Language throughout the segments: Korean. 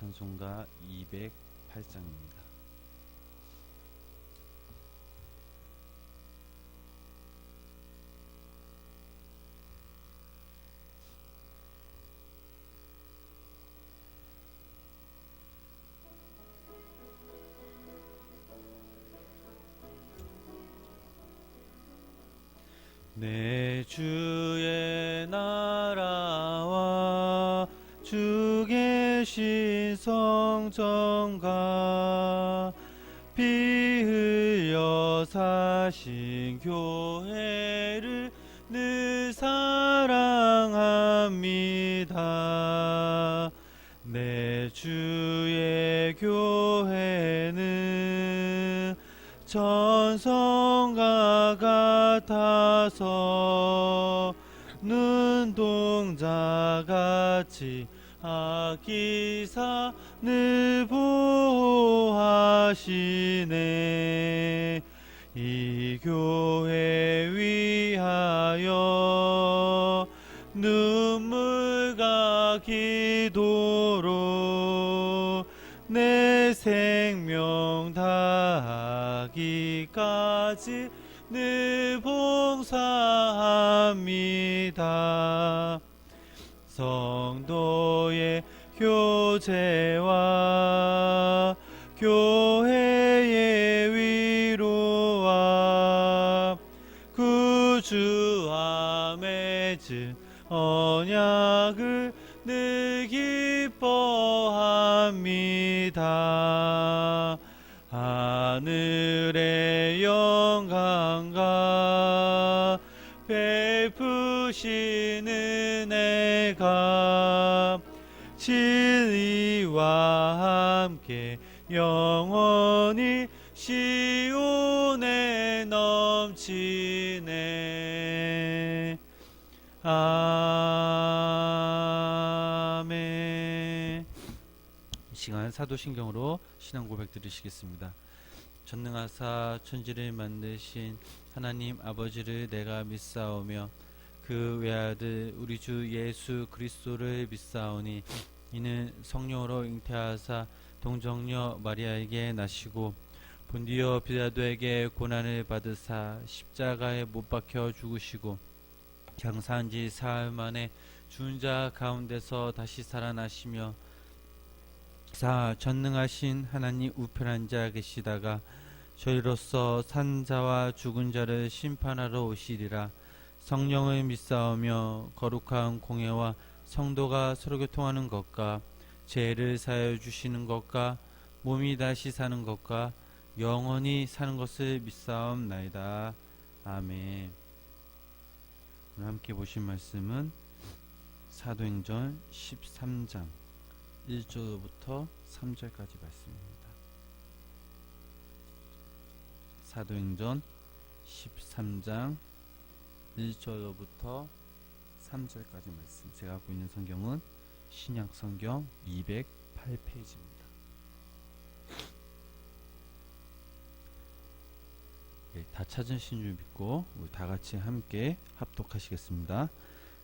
찬송가 208장입니다. 성전과 피 흘려 사신 교회를 늘 사랑합니다. 내 주의 교회는 전성과 같아서 눈동자 같이 아기사 늘 보호하시네 이 교회 위하여 눈물과 기도로 내 생명 다하기까지 늘 봉사합니다. 성도의 교제와 교회의 위로와 구주와 맺은 언약을 늘 기뻐합니다. 하늘의 영광과 베푸시 진리와 함께 영원히 시온에 넘치네. 아멘. 이 시간 사도신경으로 신앙 고백 드리시겠습니다. 전능하사 천지를 만드신 하나님 아버지를 내가 믿사오며 그 외아들 우리 주 예수 그리스도를 믿사오니 이는 성령으로 잉태하사 동정녀 마리아에게 나시고 본디오 빌라도에게 고난을 받으사 십자가에 못 박혀 죽으시고 장사한 지 사흘 만에 죽은 자 가운데서 다시 살아나시며 사 전능하신 하나님 우편한 자 계시다가 저희로서 산 자와 죽은 자를 심판하러 오시리라. 성령을 믿사오며 거룩한 공예와 성도가 서로 교통하는 것과 죄를 사하여 주시는 것과 몸이 다시 사는 것과 영원히 사는 것을 믿사옵나이다 아멘 함께 보신 말씀은 사도행전 13장 1절부터 3절까지 말씀입니다. 사도행전 13장 1절부터 3절까지 말씀. 제가 갖고 있는 성경은 신약 성경 208페이지입니다. 예, 다 찾으신 줄 믿고 우리 다 같이 함께 합독하시겠습니다.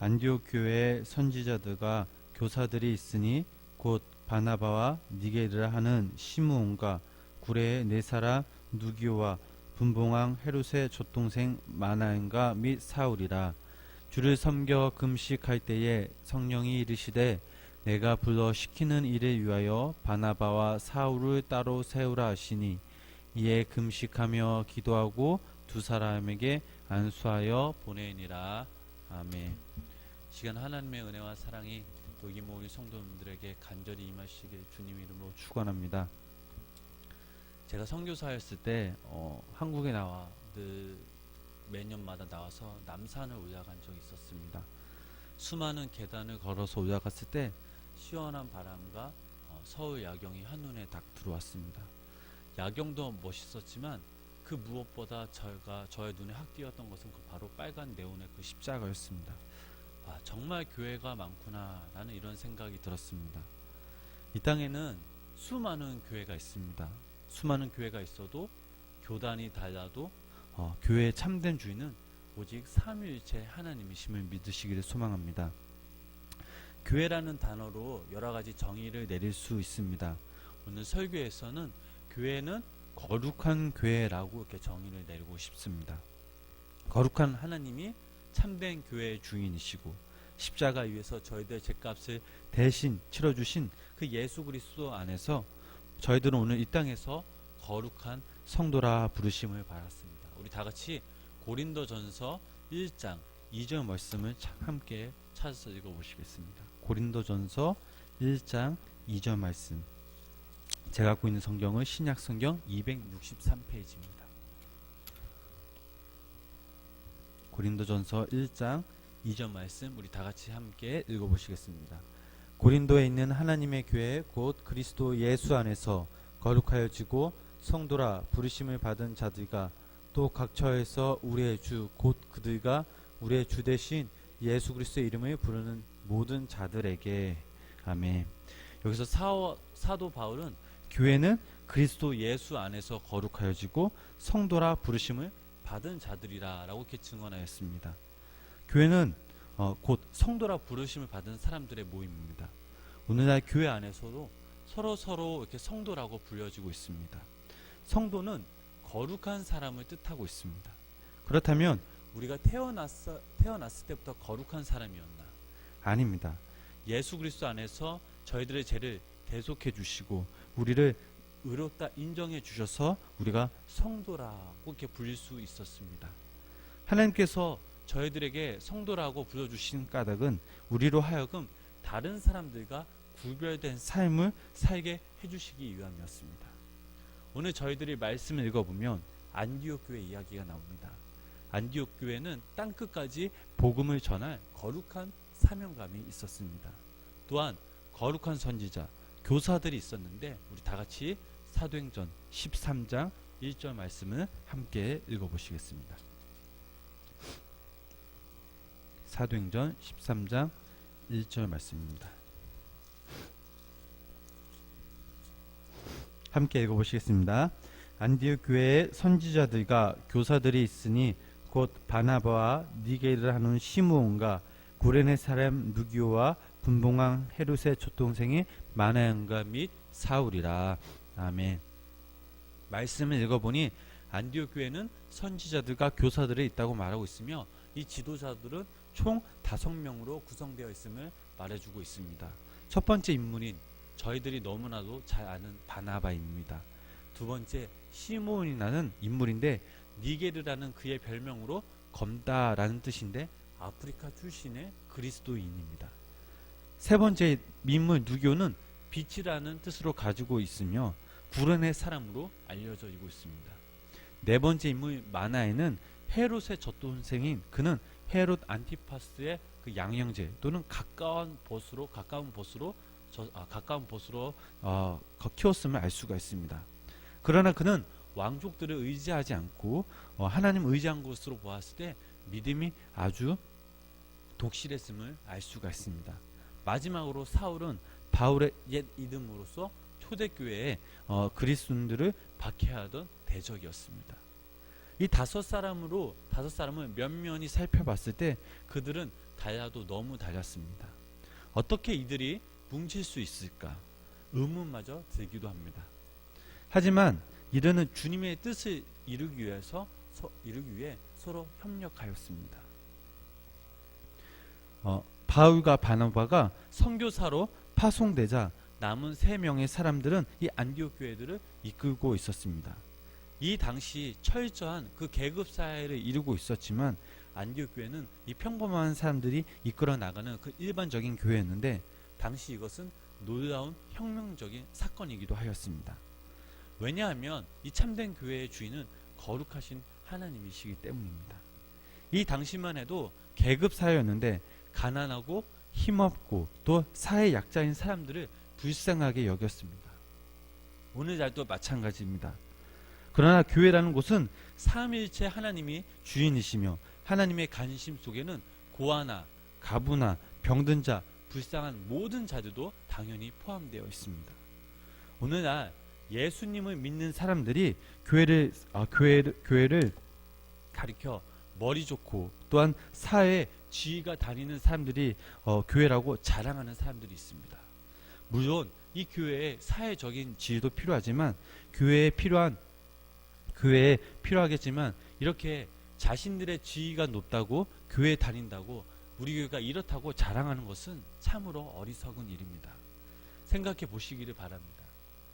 안디옥 교회 선지자들과 교사들이 있으니 곧 바나바와 니게르라 하는 시므온과 구레의 네 사람 누기오와 분봉왕 헤롯의 젖동생 마나엔과 및 사울이라 주를 섬겨 금식할 때에 성령이 이르시되 내가 불러 시키는 일을 위하여 바나바와 사울을 따로 세우라 하시니 이에 금식하며 기도하고 두 사람에게 안수하여 보내니라 아멘 시간 하나님의 은혜와 사랑이 여기 모인 성도님들에게 간절히 임하시길 주님 이름으로 축원합니다. 제가 선교사였을 때 어, 한국에 나와 늘 매년마다 나와서 남산을 올라간 적이 있었습니다. 수많은 계단을 걸어서 올라갔을 때 시원한 바람과 어, 서울 야경이 한눈에 딱 들어왔습니다. 야경도 멋있었지만 그 무엇보다 저가 저의 눈에 확 띄었던 것은 그 바로 빨간 네온의 그 십자가였습니다. 아, 정말 교회가 많구나라는 이런 생각이 들었습니다. 이 땅에는 수많은 교회가 있습니다. 수많은 교회가 있어도 교단이 달라도 어, 교회의 참된 주인은 오직 삼위일체 하나님이심을 믿으시기를 소망합니다. 교회라는 단어로 여러 가지 정의를 내릴 수 있습니다. 오늘 설교에서는 교회는 거룩한 교회라고 이렇게 정의를 내리고 싶습니다. 거룩한 하나님이 참된 교회의 주인이시고 십자가 위에서 저희들의 죄값을 대신 치러주신 그 예수 그리스도 안에서 저희들은 오늘 이 땅에서 거룩한 성도라 부르심을 받았습니다. 우리 다 같이 고린도전서 1장 2절 말씀을 차- 함께 찾아서 읽어 보시겠습니다. 고린도전서 1장 2절 말씀. 제가 갖고 있는 성경은 신약 성경 263페이지입니다. 고린도전서 1장 2절 말씀 우리 다 같이 함께 읽어 보시겠습니다. 고린도에 있는 하나님의 교회 곧 그리스도 예수 안에서 거룩하여지고 성도라 부르심을 받은 자들과 또 각 처에서 우리의 주 곧 그들과 우리의 주 대신 예수 그리스도의 이름을 부르는 모든 자들에게 아멘. 여기서 사, 사도 바울은 교회는 그리스도 예수 안에서 거룩하여지고 성도라 부르심을 받은 자들이라라고 이렇게 증언하였습니다. 교회는 어, 곧 성도라 부르심을 받은 사람들의 모임입니다. 오늘날 교회 안에서도 서로 서로 이렇게 성도라고 불려지고 있습니다. 성도는 거룩한 사람을 뜻하고 있습니다. 그렇다면 우리가 태어났어, 태어났을 때부터 거룩한 사람이었나? 아닙니다. 예수 그리스도 안에서 저희들의 죄를 대속해 주시고 우리를 의롭다 인정해 주셔서 우리가 성도라고 이렇게 불릴 수 있었습니다. 하나님께서 저희들에게 성도라고 불러주신 까닭은 우리로 하여금 다른 사람들과 구별된 삶을 살게 해주시기 위함이었습니다. 오늘 저희들이 말씀을 읽어보면 안디옥 교회 이야기가 나옵니다. 안디옥 교회는 땅 끝까지 복음을 전할 거룩한 사명감이 있었습니다. 또한 거룩한 선지자, 교사들이 있었는데 우리 다 같이 사도행전 13장 1절 말씀을 함께 읽어보시겠습니다. 사도행전 13장 1절 말씀입니다. 함께 읽어보시겠습니다. 안디옥 교회에 선지자들과 교사들이 있으니 곧 바나바와 니게를 하는 시므온과 구레네 사람 누기오와 분봉왕 헤롯의 촌동생이 마나양과 및 사울이라. 아멘. 말씀을 읽어보니 안디옥 교회는 선지자들과 교사들이 있다고 말하고 있으며 이 지도자들은 총 다섯 명으로 구성되어 있음을 말해주고 있습니다. 첫 번째 인물인 저희들이 너무나도 잘 아는 바나바입니다. 두 번째 시몬이라는 인물인데 니게르라는 그의 별명으로 검다라는 뜻인데 아프리카 출신의 그리스도인입니다. 세 번째 인물 누교는 빛이라는 뜻으로 가지고 있으며 구른의 사람으로 알려져 있습니다. 네 번째 인물 마나에는 헤롯의 젖동생인 그는 헤롯 안티파스의 그 양형제 또는 가까운 보스로 가까운 보스로 저, 아, 가까운 보스로 어, 거- 키웠음을 알 수가 있습니다. 그러나 그는 왕족들을 의지하지 않고 어, 하나님 의지한 것으로 보았을 때 믿음이 아주 독실했음을 알 수가 있습니다. 마지막으로 사울은 바울의 옛 이름으로서 초대교회에 어, 그리스도인들을 박해하던 대적이었습니다. 이 다섯 사람으로 다섯 사람을 면면히 살펴봤을 때 그들은 달라도 너무 달랐습니다. 어떻게 이들이 뭉칠 수 있을까? 의문마저 들기도 합니다. 하지만 이들은 주님의 뜻을 이루기 위해서 서, 이루기 위해 서로 협력하였습니다. 어, 바울과 바나바가 선교사로 파송되자 남은 세 명의 사람들은 이 안디옥 교회들을 이끌고 있었습니다. 이 당시 철저한 그 계급 사회를 이루고 있었지만 안디옥 교회는 이 평범한 사람들이 이끌어 나가는 그 일반적인 교회였는데 당시 이것은 놀라운 혁명적인 사건이기도 하였습니다. 왜냐하면 이 참된 교회의 주인은 거룩하신 하나님이시기 때문입니다. 이 당시만 해도 계급 사회였는데 가난하고 힘없고 또 사회 약자인 사람들을 불쌍하게 여겼습니다. 오늘날도 마찬가지입니다. 그러나 교회라는 곳은 삼일체 하나님이 주인이시며 하나님의 관심 속에는 고아나 가부나 병든 자, 불쌍한 모든 자들도 당연히 포함되어 있습니다. 오늘날 예수님을 믿는 사람들이 교회를 아, 교회를 교회를 가리켜 머리 좋고 또한 사회에 지위가 다니는 사람들이 어, 교회라고 자랑하는 사람들이 있습니다. 물론 이 교회에 사회적인 지위도 필요하지만 교회에 필요한 교회에 필요하겠지만 이렇게 자신들의 지위가 높다고 교회에 다닌다고 우리 교회가 이렇다고 자랑하는 것은 참으로 어리석은 일입니다. 생각해 보시기를 바랍니다.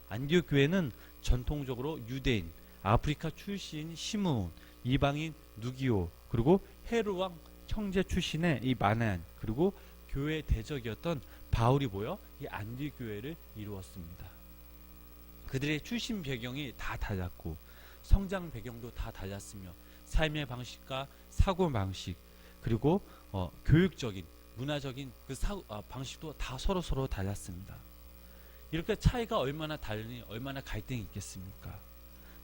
안디옥 교회는 전통적으로 유대인, 아프리카 출신 시므온, 이방인 누기오, 그리고 헤로 왕 형제 출신의 이 마난, 그리고 교회 대적이었던 바울이 모여 이 안디 교회를 이루었습니다. 그들의 출신 배경이 다 달랐고 성장 배경도 다 달랐으며 삶의 방식과 사고 방식 그리고 어, 교육적인 문화적인 그 사, 아, 방식도 다 서로 서로 달랐습니다. 이렇게 차이가 얼마나 다르니 얼마나 갈등이 있겠습니까?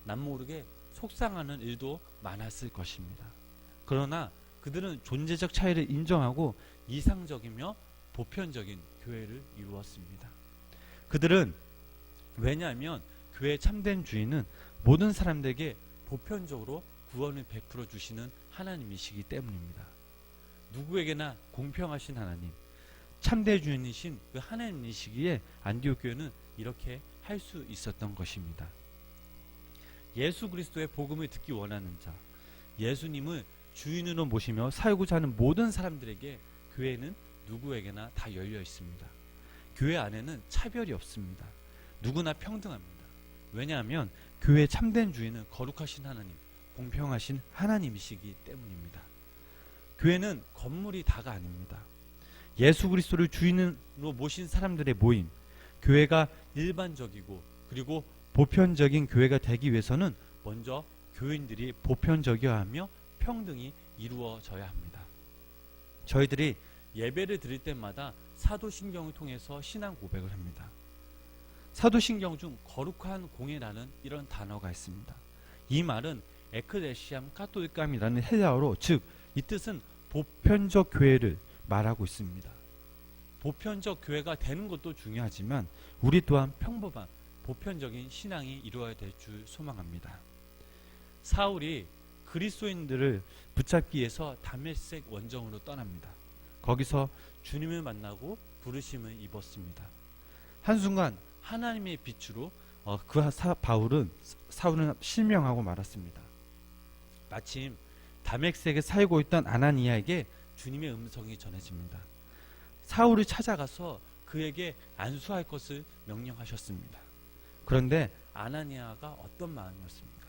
남 모르게 속상하는 일도 많았을 것입니다. 그러나 그들은 존재적 차이를 인정하고 이상적이며 보편적인 교회를 이루었습니다. 그들은 왜냐하면 교회 참된 주인은 모든 사람들에게 보편적으로 구원을 베풀어 주시는 하나님이시기 때문입니다. 누구에게나 공평하신 하나님, 참된 주인이신 그 하나님이시기에 안디옥 교회는 이렇게 할 수 있었던 것입니다. 예수 그리스도의 복음을 듣기 원하는 자, 예수님을 주인으로 모시며 살고자 하는 모든 사람들에게 교회는 누구에게나 다 열려 있습니다. 교회 안에는 차별이 없습니다. 누구나 평등합니다. 왜냐하면 교회 참된 주인은 거룩하신 하나님, 공평하신 하나님이시기 때문입니다. 교회는 건물이 다가 아닙니다. 예수 그리스도를 주인으로 모신 사람들의 모임, 교회가 일반적이고 그리고 보편적인 교회가 되기 위해서는 먼저 교인들이 보편적이어야 하며 평등이 이루어져야 합니다. 저희들이 예배를 드릴 때마다 사도신경을 통해서 신앙 고백을 합니다. 사도신경 중 거룩한 공예라는 이런 단어가 있습니다. 이 말은 에크레시암 카톨감이라는 헬라어로 즉 이 뜻은 보편적 교회를 말하고 있습니다. 보편적 교회가 되는 것도 중요하지만 우리 또한 평범한 보편적인 신앙이 이루어야 될 줄 소망합니다. 사울이 그리스도인들을 붙잡기 위해서 다메섹 원정으로 떠납니다. 거기서 주님을 만나고 부르심을 입었습니다. 한순간 하나님의 빛으로 어, 그 사, 바울은 사울은 실명하고 말았습니다. 마침 다메섹에 살고 있던 아나니아에게 주님의 음성이 전해집니다. 사울이 찾아가서 그에게 안수할 것을 명령하셨습니다. 그런데 아나니아가 어떤 마음이었습니까?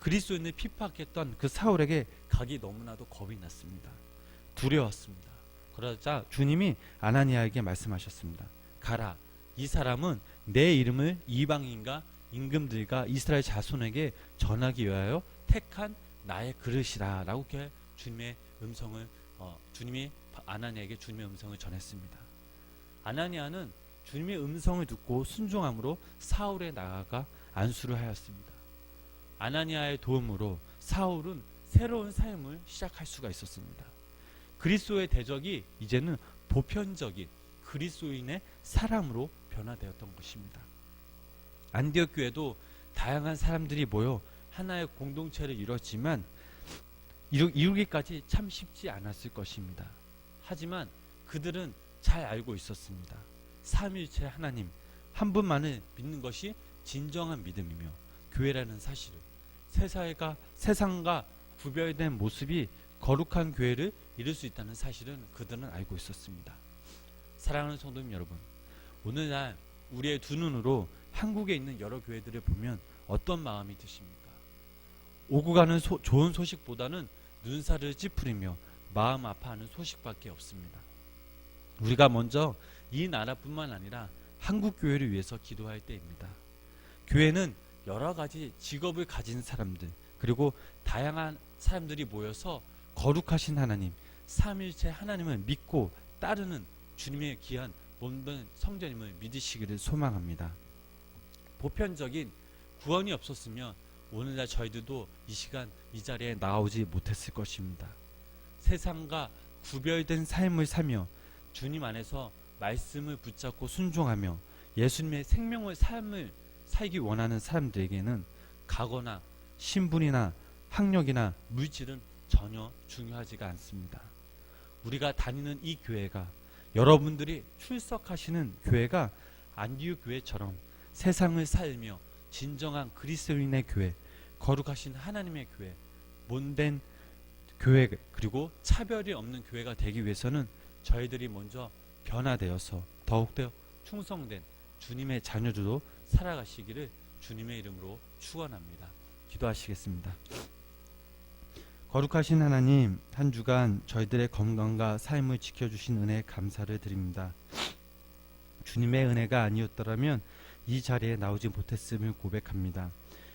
그리스도인을 핍박했던 그 사울에게 가기 너무나도 겁이 났습니다. 두려웠습니다. 그러자 주님이 아나니아에게 말씀하셨습니다. 가라. 이 사람은 내 이름을 이방인과 임금들과 이스라엘 자손에게 전하기 위하여 택한 나의 그릇이라 라고 이렇게 주님의 음성을 어, 주님이 아나니아에게 주님의 음성을 전했습니다. 아나니아는 주님의 음성을 듣고 순종함으로 사울에 나아가 안수를 하였습니다. 아나니아의 도움으로 사울은 새로운 삶을 시작할 수가 있었습니다. 그리스도의 대적이 이제는 보편적인 그리스도인의 사람으로 변화되었던 것입니다. 안디옥 교회도 다양한 사람들이 모여 하나의 공동체를 이뤘지만 이루, 이루기까지 참 쉽지 않았을 것입니다. 하지만 그들은 잘 알고 있었습니다. 삼일체 하나님 한 분만을 믿는 것이 진정한 믿음이며 교회라는 사실을 세상과 세상과 구별된 모습이 거룩한 교회를 이룰 수 있다는 사실은 그들은 알고 있었습니다. 사랑하는 성도님 여러분, 오늘날 우리의 두 눈으로 한국에 있는 여러 교회들을 보면 어떤 마음이 드십니까? 오고 가는 소, 좋은 소식보다는 눈살을 찌푸리며 마음 아파하는 소식밖에 없습니다. 우리가 먼저 이 나라뿐만 아니라 한국 교회를 위해서 기도할 때입니다. 교회는 여러 가지 직업을 가진 사람들 그리고 다양한 사람들이 모여서 거룩하신 하나님, 삼일체 하나님을 믿고 따르는 주님의 귀한 모든 성전임을 믿으시기를 소망합니다. 보편적인 구원이 없었으면 오늘날 저희들도 이 시간 이 자리에 나오지 못했을 것입니다. 세상과 구별된 삶을 살며 주님 안에서 말씀을 붙잡고 순종하며 예수님의 생명의 삶을 살기 원하는 사람들에게는 가거나 신분이나 학력이나 물질은 전혀 중요하지가 않습니다. 우리가 다니는 이 교회가 여러분들이 출석하시는 교회가 안디옥 교회처럼 세상을 살며 진정한 그리스도인의 교회, 거룩하신 하나님의 교회, 못된 교회 그리고 차별이 없는 교회가 되기 위해서는 저희들이 먼저 변화되어서 더욱더 충성된 주님의 자녀들로 살아가시기를 주님의 이름으로 축원합니다. 기도하시겠습니다. 거룩하신 하나님, 한 주간 저희들의 건강과 삶을 지켜주신 은혜 감사를 드립니다. 주님의 은혜가 아니었더라면 이 자리에 나오지 못했음을 고백합니다.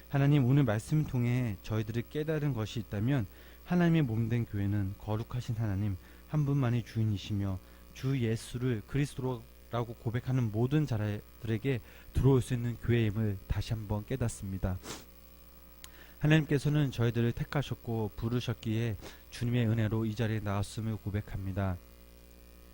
하나님, 오늘 말씀 통해 저희들이 깨달은 것이 있다면 하나님의 몸된 교회는 거룩하신 하나님 한 분만이 주인이시며 주 예수를 그리스도라고 고백하는 모든 자들에게 들어올 수 있는 교회임을 다시 한번 깨닫습니다. 하나님께서는 저희들을 택하셨고 부르셨기에 주님의 은혜로 이 자리에 나왔음을 고백합니다.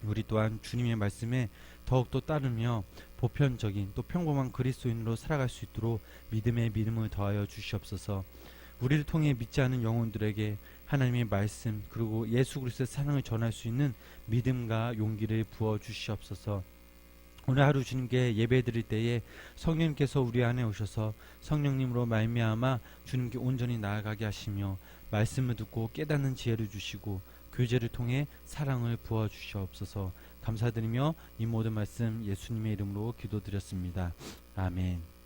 우리 또한 주님의 말씀에 더욱더 따르며 보편적인 또 평범한 그리스도인으로 살아갈 수 있도록 믿음의 믿음을 더하여 주시옵소서. 우리를 통해 믿지 않은 영혼들에게 하나님의 말씀 그리고 예수 그리스도의 사랑을 전할 수 있는 믿음과 용기를 부어 주시옵소서. 오늘 하루 주님께 예배 드릴 때에 성령님께서 우리 안에 오셔서 성령님으로 말미암아 주님께 온전히 나아가게 하시며 말씀을 듣고 깨닫는 지혜를 주시고 교제를 통해 사랑을 부어 주시옵소서. 감사드리며 이 모든 말씀 예수님의 이름으로 기도드렸습니다. 아멘.